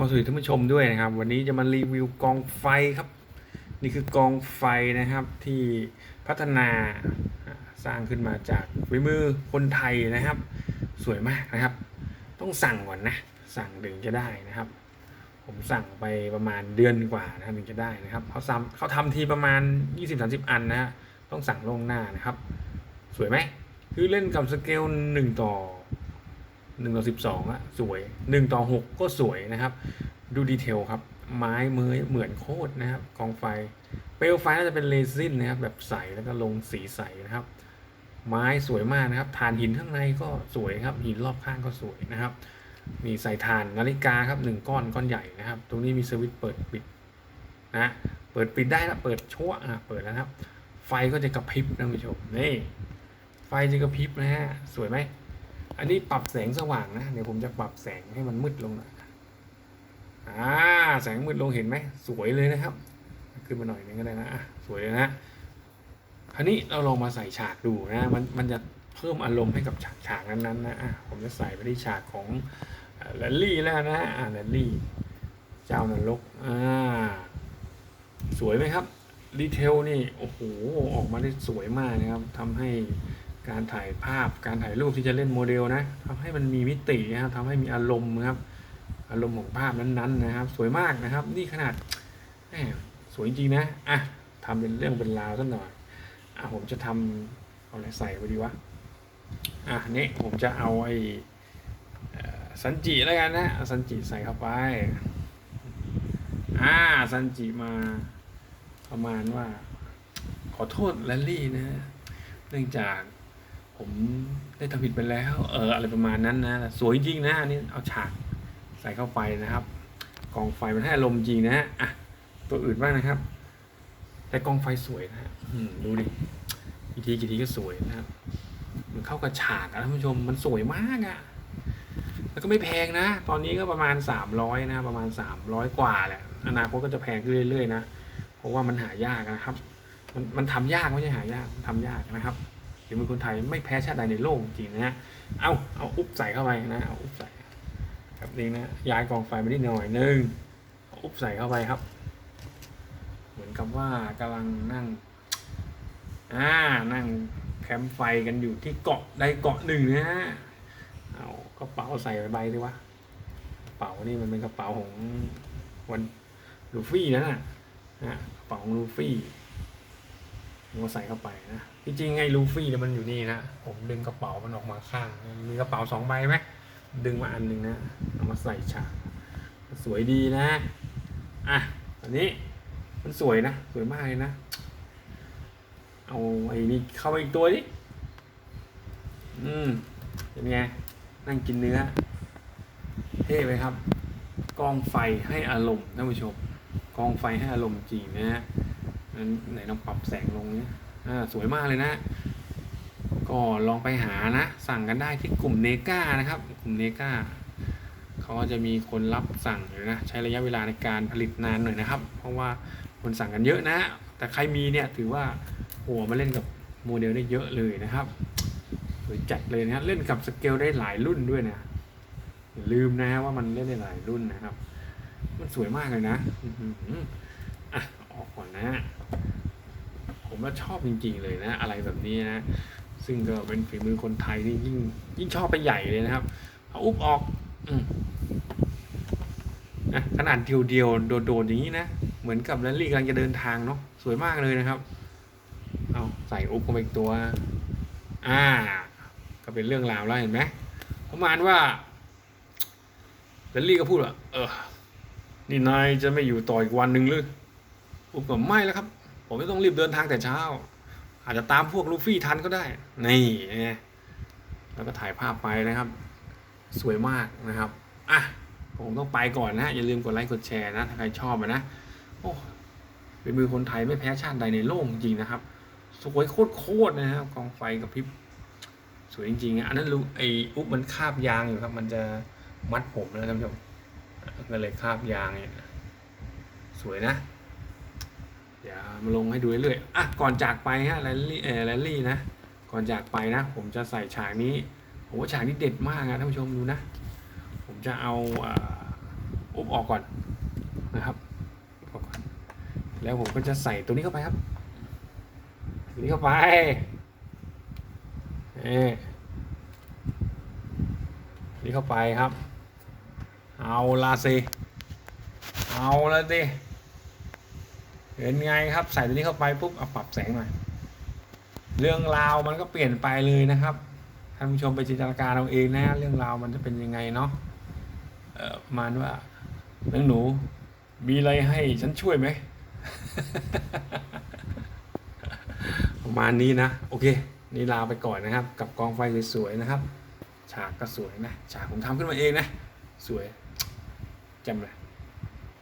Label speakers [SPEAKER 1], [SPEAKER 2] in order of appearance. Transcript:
[SPEAKER 1] ก็สวัสดีท่านผู้ชมด้วยนะครับ วันนี้จะมารีวิวกองไฟครับ นี่คือกองไฟนะครับที่พัฒนาสร้างขึ้นมาจากฝีมือคนไทยนะครับ สวยมากนะครับ ต้องสั่งก่อนนะ สั่งถึงจะได้นะครับ ผมสั่งไปประมาณเดือนกว่านะถึงจะได้นะครับเขาซ้ำเขาทำทีประมาณ 20-30 อันนะฮะต้องสั่งล่วงหน้านะครับ สวยไหมคือเล่นกับสเกล1ต่อ หนึ่งต่อสิบสองอะสวยหนึ่งต่อหกก็สวยนะครับ ดูดีเทลครับ ไม้เมยเหมือนโคตรนะครับกองไฟ เปลวไฟน่าจะเป็นเรซินนะครับ แบบใสแล้วก็ลงสีใสนะครับ ไม้สวยมากนะครับฐานหินข้างในก็สวยครับ หินรอบข้างก็สวยนะครับ มีใส่ฐานนาฬิกาครับหนึ่งก้อนก้อนใหญ่นะครับ ตรงนี้มีสวิตช์เปิดปิดนะเปิดปิดได้นะเปิดชั่วอะเปิดแล้วครับ ไฟก็จะกระพริบนะคุณผู้ชมนี่ไฟจะกระพริบนะฮะสวยไหม อันนี้ปรับแสงสว่างนะ เดี๋ยวผมจะปรับแสงให้มันมืดลงหน่อยอ่าแสงมืดลงเห็นไหมสวยเลยนะครับ ขึ้นมาหน่อยนึงก็ได้นะอะสวยเลยนะคราวนี้เราลองมาใส่ฉากดูนะมันมันจะเพิ่มอารมณ์ให้กับฉากฉากนั้นๆนะอะผมจะใส่ไปที่ฉากของแลนลี่แล้วนะอ่าแลนลี่เจ้านรกอ่าสวยไหมครับดีเทลนี่โอ้โหออกมาได้สวยมากนะครับทำให้ การถ่ายภาพการถ่ายรูปที่จะเล่นโมเดลนะทำให้มันมีมิตินะครับทำให้มีอารมณ์นะครับอารมณ์ของภาพนั้นๆนะครับ สวยมากนะครับ นี่ขนาดแหมสวยจริงนะอะทำเป็นเรื่องเป็นราวสักหน่อยอะผมจะทำเอาอะไรใส่ไปดีวะอะนี่ผมจะเอาไอ้เอ่อซันจิแล้วกันนะเอาซันจิใส่เข้าไปอ่าซันจิมาประมาณว่า ขอโทษแลลี่นะ เนื่องจาก ผมได้ทำผิดไปแล้ว เอออะไรประมาณนั้นนะ สวยจริงนะอันนี้เอาฉากใส่เข้าไปนะครับกองไฟมันให้อารมณ์จริงนะฮะอะตัวอื่นบ้างนะครับ แต่กองไฟสวยนะฮะดูดิกี่ทีกี่ทีก็สวยนะครับมันเข้ากับฉากอะท่านผู้ชมมันสวยมากอะแล้วก็ไม่แพงนะ ตอนนี้ก็ประมาณสามร้อยนะ ประมาณสามร้อยกว่าแหละ อนาคตก็จะแพงขึ้นเรื่อยๆนะ เพราะว่ามันหายากนะครับ มันมันทำยากไม่ใช่หายากมันทำยากนะครับ ฝีมือคนไทยไม่แพ้ชาติใดในโลกจริงนะฮะ เอาเอาอุบใส่เข้าไปนะ เอาอุบใส่แบบนี้นะ ย้ายกองไฟมานิดหน่อยนึงเอาอุบใส่เข้าไปครับ เหมือนกับว่ากำลังนั่ง อ่า นั่งแคมป์ไฟกันอยู่ที่เกาะใดเกาะหนึ่งนะฮะ เอากระเป๋าใส่ไปใบดีวะกระเป๋านี่มันเป็นกระเป๋าของวันลูฟี่นะน่ะนะกระเป๋าของลูฟี่ ผมก็ใส่เข้าไปนะ จริงๆไอ้ลูฟี่เนี่ยมันอยู่นี่นะ ผมดึงกระเป๋ามันออกมาข้าง มีกระเป๋าสองใบไหม ดึงมาอันหนึ่งนะ เอามาใส่ฉาก สวยดีนะ อะ อันนี้มันสวยนะ สวยมากเลยนะ เอาไอ้นี่เข้าไปอีกตัวดิอืมเป็นไง นั่งกินเนื้อ เท่ไหมครับ กองไฟให้อารมณ์ท่านผู้ชม กองไฟให้อารมณ์จริงนะฮะ ไหนลองปรับแสงลงเนี่ยสวยมากเลยนะ ก็ลองไปหานะ สั่งกันได้ที่กลุ่มเนกานะครับ กลุ่มเนกาเขาจะมีคนรับสั่งอยู่นะ ใช้ระยะเวลาในการผลิตนานหน่อยนะครับ เพราะว่าคนสั่งกันเยอะนะ แต่ใครมีเนี่ยถือว่าหัวมาเล่นกับโมเดลได้เยอะเลยนะครับสวยจัดเลยนะเล่นกับสเกลได้หลายรุ่นด้วยนะอย่าลืมนะว่ามันเล่นได้หลายรุ่นนะครับ มันสวยมากเลยนะ ก่อนนะ ผมว่าชอบจริง ๆ เลยนะ อะไรแบบนี้นะ ซึ่งก็เป็นฝีมือคนไทยนี่ยิ่งยิ่งชอบไปใหญ่เลยนะครับ เอาอุบออกอนะขนาดเดียวๆโดดๆอย่างนี้นะ เหมือนกับแรลลี่กำลังจะเดินทางเนาะสวยมากเลยนะครับ เอาใส่อุบเข้าไปอีกตัว อ่า ก็เป็นเรื่องราวแล้วเห็นไหมประมาณว่าแรลลี่ก็พูดว่าเออนี่นายจะไม่อยู่ต่ออีกวันหนึ่งหรือ อุบก็ไม่แล้วครับ ผมไม่ต้องรีบเดินทางแต่เช้า อาจจะตามพวกลูฟี่ทันก็ได้ นี่แล้วก็ถ่ายภาพไปนะครับ สวยมากนะครับอะผมต้องไปก่อนนะอย่าลืมกดไลค์กดแชร์นะถ้าใครชอบนะโอ้เป็นมือคนไทยไม่แพ้ชาติใดในโลกจริงนะครับ สวยโคตรๆนะครับกองไฟกับพริบสวยจริงๆอะอันนั้นลูไออุ๊บมันคาบยางอยู่ครับ มันจะมัดผมนะท่านผู้ชมก็เลยคาบยางเนี่ยสวยนะ ดี๋ยวมาลงให้ดูเรื่อยๆอะก่อนจากไปฮะแรลลี่เออแรลลี่นะ ก่อนจากไปนะ ผมจะใส่ฉากนี้ผมว่าฉากนี้เด็ดมากนะท่านผู้ชมดูนะ ผมจะเอาอ่าโออุบออกก่อนนะครับออกก่อนแล้วผมก็จะใส่ตัวนี้เข้าไปครับตัวนี้เข้าไปเอ๊นี่เข้าไปครับ เอาละสิ เอาละดิ เห็นไงครับ ใส่ตัวนี้เข้าไปปุ๊บเอาปรับแสงหน่อย เรื่องราวมันก็เปลี่ยนไปเลยนะครับท่านผู้ชมไปจินตนาการเอาเองนะ เรื่องราวมันจะเป็นยังไงเนาะเอ่อประมาณว่านังหนู มีอะไรให้ฉันช่วยไหมประมาณนี้นะ โอเค นี่ลาไปก่อนนะครับ กับกองไฟสวยๆนะครับ ฉากก็สวยนะ ฉากผมทำขึ้นมาเองนะ สวยจำเลย